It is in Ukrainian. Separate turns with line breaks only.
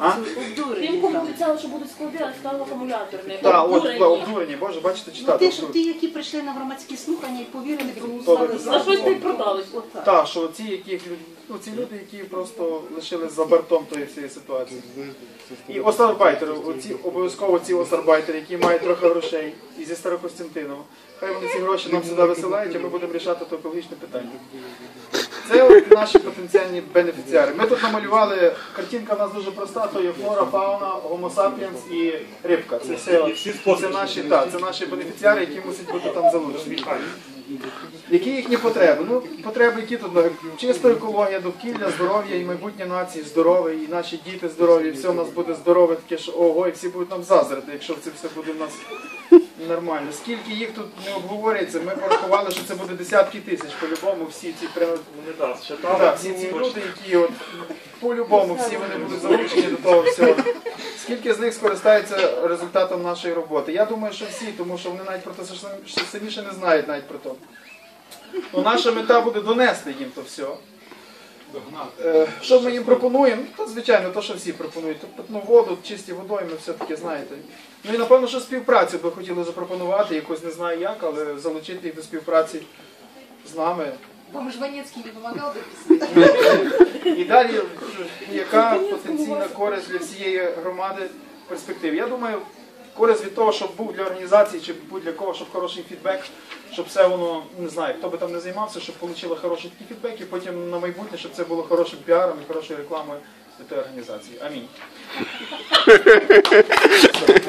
А?
Тим, кому обіцяли, що будуть склади, а стало акумуляторне.
Так, от обдурені, боже, бачите,
Ну,
читати.
ті, що ті, які прийшли на громадські слухання і повірили, проголосували за.
За щось ти продались.
Отак.
Так, що ці, яких люд- ну, ці люди, які просто лишились за бортом тої всієї ситуації. І остарбайтери, оці, обов'язково ці остарбайтери, які мають трохи грошей, і зі Старокостянтинова. Хай вони ці гроші нам сюди висилають, а ми будемо рішати то екологічне питання. Наші потенціальні бенефіціари. Ми тут намалювали, картинка в нас дуже проста, то є флора, фауна, гомо сапіенс і рибка. Це все це наші, так, це наші бенефіціари, які мусять бути там залучені. Які їхні потреби? Ну, потреби, які тут чиста екологія, довкілля, здоров'я і майбутнє нації здорове, і наші діти здорові, і все у нас буде здорове, таке що ого, і всі будуть нам заздрити, якщо це все буде в нас нормально. Скільки їх тут не обговорюється, ми порахували, що це буде десятки тисяч по-любому, всі ці прям. Так, всі ці люди, які от по-любому всі вони будуть залучені до того всього. Скільки з них скористаються результатом нашої роботи? Я думаю, що всі, тому що вони навіть про те ще самі ще не знають навіть про то. Ну, наша мета буде донести їм то все. Е, Що ми їм пропонуємо? То, звичайно, то, що всі пропонують. Тобто, ну, воду, чисті водойми, все-таки знаєте. Ну і напевно, що співпрацю би хотіли запропонувати, якось не знаю як, але залучити їх до співпраці з нами.
Вам Жванецький не допомагав дописати?
І далі, яка потенційна користь для всієї громади в перспективі? Я думаю, користь від того, щоб був для організації чи будь-для кого, щоб хороший фідбек, щоб все воно, не знаю, хто би там не займався, щоб отримали хороший такий фідбек, і потім на майбутнє, щоб це було хорошим піаром і хорошою рекламою для тої організації. Амінь.